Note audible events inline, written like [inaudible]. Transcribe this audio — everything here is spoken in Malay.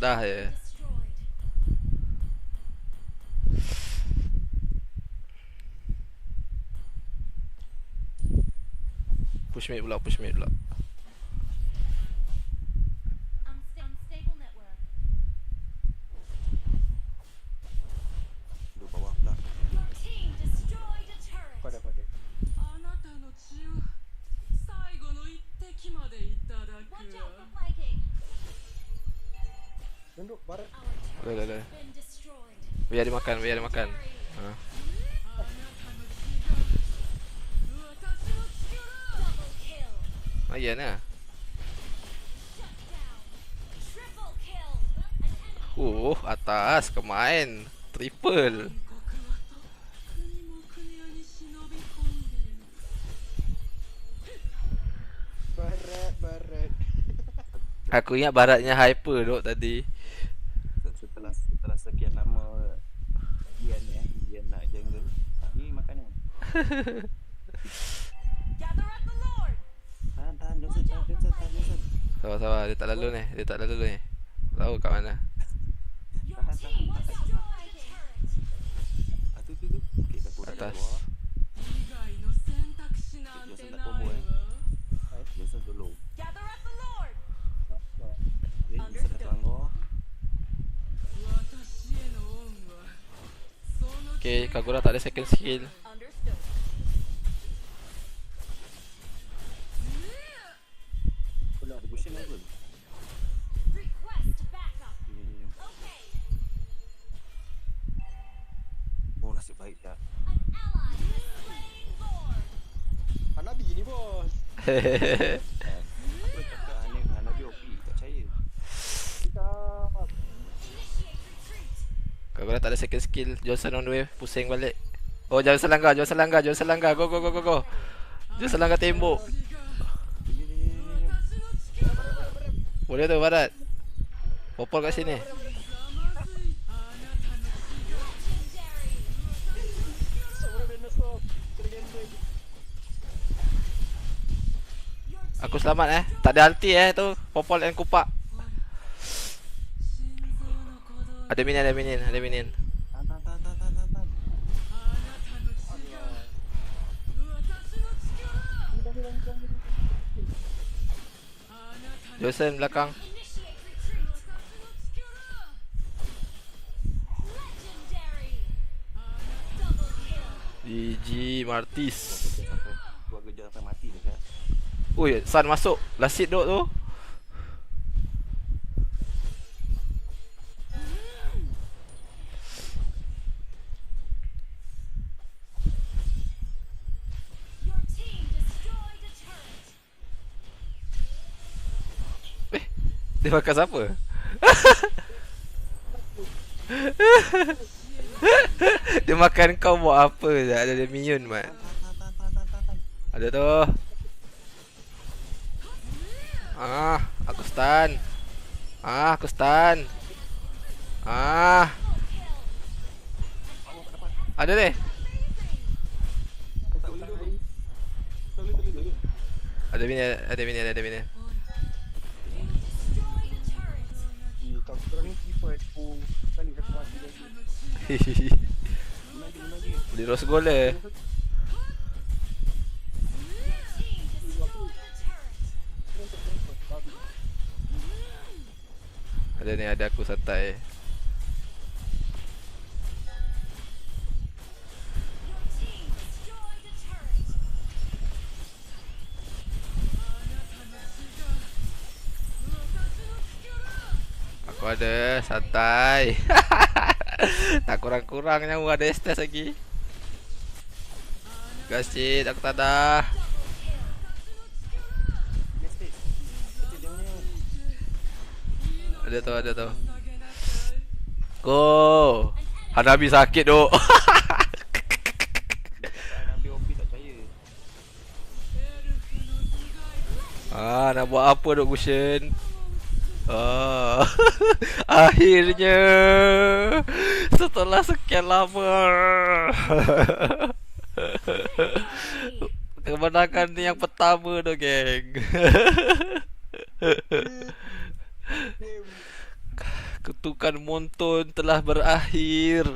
Dadah je. Push mid pula, push mid pula. Tunduk barat. Boleh, boleh, boleh. Biar dia makan, biar dia makan. Ha. Oh, iya, nah. Uh, atas, kemain. Triple. Aku ingat baratnya hyper duk tadi. Setelah setelah sekian lama Dian eh, Dian nak jungle. Ni makanan. [laughs] Tahan, tahan, Johnson, tahan, Johnson, tahan, Johnson. Sabar sabar, dia tak lalu ni. Dia tak lalu ni. Tahu kat mana. Your team destroyed a turret. Ah, tu, tu, tu. Okey, dah kurang kat Atas. bawah. Okay, Kagura tak ada second skill. Oh, nasib baik dah. Hanabi ni bos [laughs] kalau tak ada second skill Johnson on the way pusing balik. Oh jangan selangkah jangan selangkah jangan selangkah go go go go go. Jangan selangkah tembok. Boleh tu barat popol kat sini. Aku selamat eh. Tak ada ulti eh tu. Popol and kupak. Ada minion, ada minion, ada minion. Joseph belakang. GG Martis. Gua gejar sampai mati. Oi, San masuk. Lasit hit dok tu. Dia makan siapa? [laughs] dia makan kau buat apa je? Ada ada minion mat. Ada tu. Ah, aku stun. Ah, aku stun. Ah, ada deh. Tak boleh dulu. Tak boleh, tak rose gold le. Your team destroyed a turret. Ada ni ada aku santai. Ada santai. [laughs] tak kurang-kurang nyawa ada estes lagi. Gasit aku tak ada. Ada tu ada tu. Go. Hanabi sakit percaya. [laughs] ah, nak buat apa duk cushion? Ah, [laughs] akhirnya setelah sekian lama [laughs] kemenangan yang pertama tu geng [laughs] Kutukan Monton telah berakhir.